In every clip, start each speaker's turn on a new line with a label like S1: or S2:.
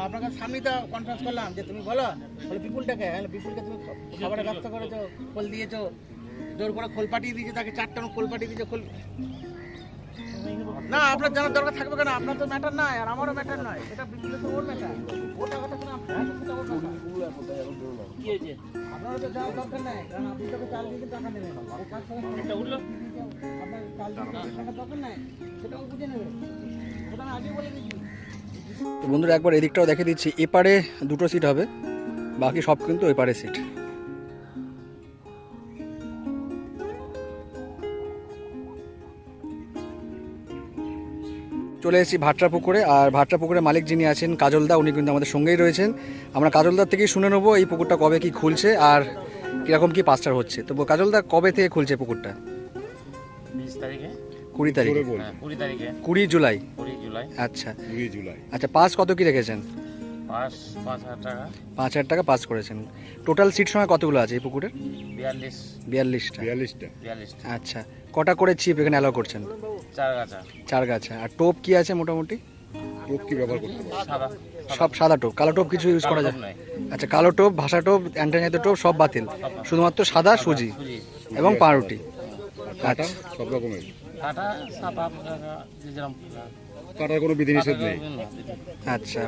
S1: সামনেই তো কনফারেন্স করলাম যে তুমি বলো বলে বিপুলটাকে হ্যাঁ বিপুলকে তুমি খ- খাবারে ব্যস্ত করেছ খোল দিয়েছ জোর করে খোল পাঠিয়ে দিয়েছ তাকে চারটা খোল পাঠিয়ে দিয়েছ খোল না আপনার জানার দরকার থাকবে কেন? আপনার তো ম্যাটার নাই আর আমারও ম্যাটার নয়। এটা বিপুলের তো ওর ম্যাটার সেটা ওর matter।
S2: কি হয়েছে?
S1: আপনারও তো যাওয়ার দরকার নাই কারণ আপনি তোকে চাল দিয়ে টাকা নেবেন।
S2: উঠল?
S1: আপনার চাল দিয়ে টাকা দরকার নাই সেটাও বুঝে নেবে। ওটা আমি আগেই বলে দিচ্ছি
S3: তো বন্ধুরা, একবার এদিকটাও দেখে দিচ্ছি। এপারে দুটো সিট হবে, বাকি সব কিন্তু এপারে সিট চলে এসেছি ভাটরা পুকুরে আর ভাটরা পুকুরের মালিক যিনি আছেন, কাজলদা, উনি কিন্তু আমাদের সঙ্গেই রয়েছেন। আমরা কাজলদার থেকেই শুনে নেব এই পুকুরটা কবে কি খুলছে আর কীরকম কি পাস্টার হচ্ছে। তো কাজলদা, কবে থেকে খুলছে পুকুরটা?
S2: বিশ তারিখে।
S3: কুড়ি তারিখে?
S2: হ্যাঁ কুড়ি তারিখে।
S3: কুড়ি জুলাই?
S2: কুড়ি জুলাই।
S3: আচ্ছা।
S4: কুড়ি জুলাই।
S3: আচ্ছা পাস কত কি রেখেছেন?
S2: পাঁচ পাঁচ হাজার টাকা।
S3: পাঁচ হাজার টাকা পাস করেছেন। টোটাল সিট সময় কতগুলো আছে এই পুকুরে
S2: বিয়াল্লিশ।
S3: বিয়াল্লিশটা।
S4: বিয়াল্লিশটা।
S3: আচ্ছা কটা করে চিপ এখানে অ্যালাউ করছেন?
S2: চার গাছা।
S3: চার গাছা। আর টোপ কি আছে মোটামুটি?
S4: টোপ কি ব্যবহার করতে পারবে
S3: সব সাদা টোপ। কালো টোপ কিছু ইউজ করা যায়? আচ্ছা কালো টোপ ভাষা টোপ অ্যান্টানিয়াতে টোপ সব বাতিল। শুধুমাত্র সাদা সুজি এবং পাউরুটি।
S4: কাটা
S3: আচ্ছা।
S4: সব রকমের।
S2: কাটা সাপা যে যেরকম
S4: কাটার কোনো বিধিনিষেধ নেই?
S3: আচ্ছা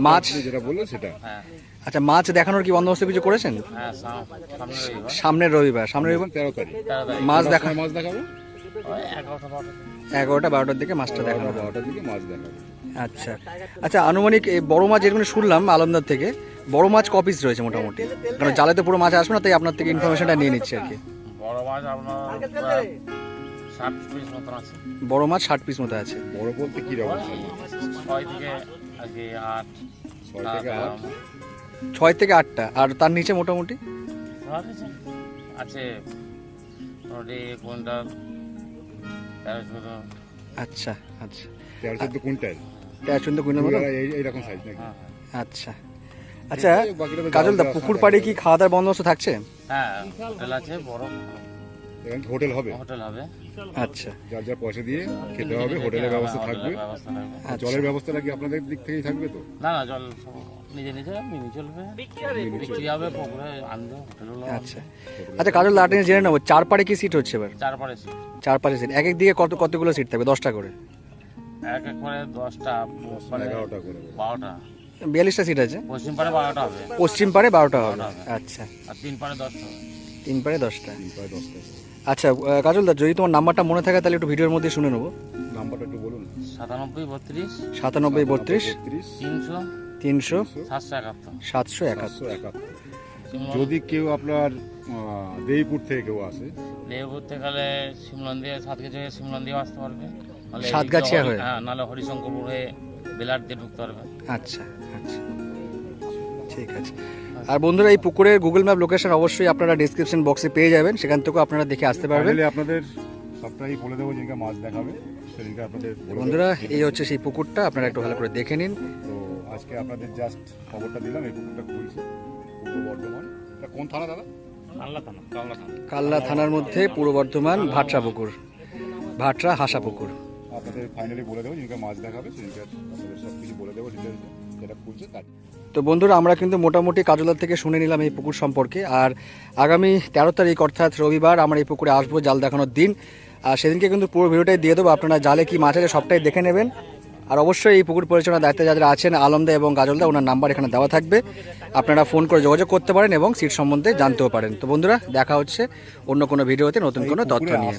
S3: মাছ
S4: যেটা বললেন সেটা?
S2: হ্যাঁ।
S3: আচ্ছা মাছ দেখানোর কি বন্দোবস্ত কিছু করেছেন?
S2: হ্যাঁ সাম- সামনে রবিবার।
S3: সামনের রবিবার সামনের রবিবার?
S4: তেরো তারিখ।
S3: মাছ দেখা
S4: মাছ দেখাবো?
S2: এগারোটা
S3: বারোটার দিকে। মাছটা দেখানো
S4: বারোটার দিকে মাছ দেখাবো।
S3: আচ্ছা। আচ্ছা আনুমানিক এই বড় মাছ যেগুলো শুনলাম আলমদার থেকে বড় মাছ কপিস রয়েছে মোটামুটি? কারণ জালে তো পুরো মাছ আসবে না তাই আপনার থেকে ইনফরমেশনটা নিয়ে নিচ্ছি আর কি।
S2: বড় মাছ আপনার ষাট পিস মতন আছে।
S3: বড় মাছ ষাট পিস মতো আছে।
S4: বড় বলতে কি রকম?
S2: ছয় থেকে আজকে আট
S4: ছয় থেকে আট?
S3: ছয় থেকে আটটা। আর তার নিচে মোটামুটি?
S2: আছে
S3: আচ্ছা আচ্ছা।
S4: কুইন্টাল।
S3: কুইন্টাল
S4: এইরকম সাইজ নাকি?
S2: হ্যাঁ
S3: আচ্ছা। আচ্ছা কাজল দা পুকুর পাড়ে কি খাওয়া দাওয়ার বন্দোবস্ত থাকছে?
S2: হ্যাঁ আছে বড়।
S4: এখানে হোটেল হবে।
S2: হোটেল হবে।
S3: আচ্ছা।
S4: যার যার পয়সা দিয়ে খেতে হবে হোটেলের ব্যবস্থা থাকবে।
S2: ব্যবস্থা
S3: আচ্ছা।
S4: জলের ব্যবস্থাটা কি আপনাদের দিক থেকেই থাকবে তো?
S2: না না জল নিজে নিজে মিনি চলবে। বিক্রি হবে পুকুরে আনবে হোটেল
S3: আচ্ছা। আচ্ছা কাজল জেনে নেব চার পাড়ে কি সিট হচ্ছে এবার?
S2: চারপারে সিট
S3: চার পাড়ে সিট এক এক দিকে কত কতগুলো সিট থাকবে দশটা করে?
S2: এক এক করে দশটা মানে
S4: এগারোটা করে
S2: বারোটা।
S3: বিয়াল্লিশটা সিট আছে?
S2: পশ্চিম পারে বারোটা হবে।
S3: পশ্চিম পাড়ে বারোটা হবে। আচ্ছা।
S2: আর তিন পারে দশটা।
S3: তিন পাড়ে দশটা।
S4: তিন প্রায় দশটা।
S3: আচ্ছা আহ, কাজল দা যদি তোমার নাম্বারটা মনে থাকে তাহলে একটু ভিডিওর মধ্যে শুনে নেব।
S4: নাম্বারটা একটু বলুন।
S2: সাতানব্বই বত্রিশ।
S3: সাতানব্বই বত্রিশ।
S2: তিনশো।
S3: তিনশো।
S2: সাতশো একাত্তর।
S3: সাতশো একাত্তর।
S4: একাত্তর যদি কেউ আপনার আহ, দেইপুর থেকে কেউ আসে।
S2: লেবু থেকে গেলে সিমলন দিয়ে সাতগাছি হয়ে সিমলন দিয়ে আসতে পারবে।
S3: সাতগাছিয়া হয়ে?
S2: হ্যাঁ নাহলে হরিশঙ্করপুর হয়ে বেলার দিয়ে ঢুকতে পারবে।
S3: আচ্ছা আচ্ছা। ঠিক আছে। আর বন্ধুরা এই পুকুরের গুগল ম্যাপ লোকেশন অবশ্যই আপনারা ডিসক্রিপশন বক্সে পেয়ে যাবেন। সেখান থেকেও আপনারা দেখে আসতে পারবেন।
S4: আপনাদের সবটাই বলে দেবো যেদিনকে মাছ দেখাবে সেদিনকে আপনাদের
S3: বন্ধুরা এই হচ্ছে সেই পুকুরটা আপনারা একটু ভালো করে দেখে নিন।
S4: তো আজকে আপনাদের জাস্ট খবরটা দিলাম এই পুকুরটা খুলছে পূর্ব বর্ধমান। এটা কোন থানা দাদা?
S2: কাল্লা থানা। কাল্লা থানা।
S3: কাল্লা থানার মধ্যে পূর্ব বর্ধমান ভাটরা পুকুর। ভাটরা হাসা পুকুর।
S4: আপনাদের ফাইনালি বলে দেবো যেদিনকে মাছ দেখাবে সেদিনকে আপনাদের সব কিছু বলে দেবো ডিটেলস যেটা খুলছে তার
S3: তো বন্ধুরা আমরা কিন্তু মোটামুটি কাজলার থেকে শুনে নিলাম এই পুকুর সম্পর্কে। আর আগামী তেরো তারিখ অর্থাৎ রবিবার আমরা এই পুকুরে আসব জাল দেখানোর দিন। আর সেদিনকে কিন্তু পুরো ভিডিওটাই দিয়ে দেবো। আপনারা জালে কি মাছ আছে সবটাই দেখে নেবেন। আর অবশ্যই এই পুকুর পরিচালনার দায়িত্বে যারা আছেন আলমদা এবং গাজলদা ওনার নাম্বার এখানে দেওয়া থাকবে। আপনারা ফোন করে যোগাযোগ করতে পারেন এবং সিট সম্বন্ধে জানতেও পারেন। তো বন্ধুরা দেখা হচ্ছে অন্য কোনো ভিডিওতে নতুন কোনো তথ্য নিয়ে।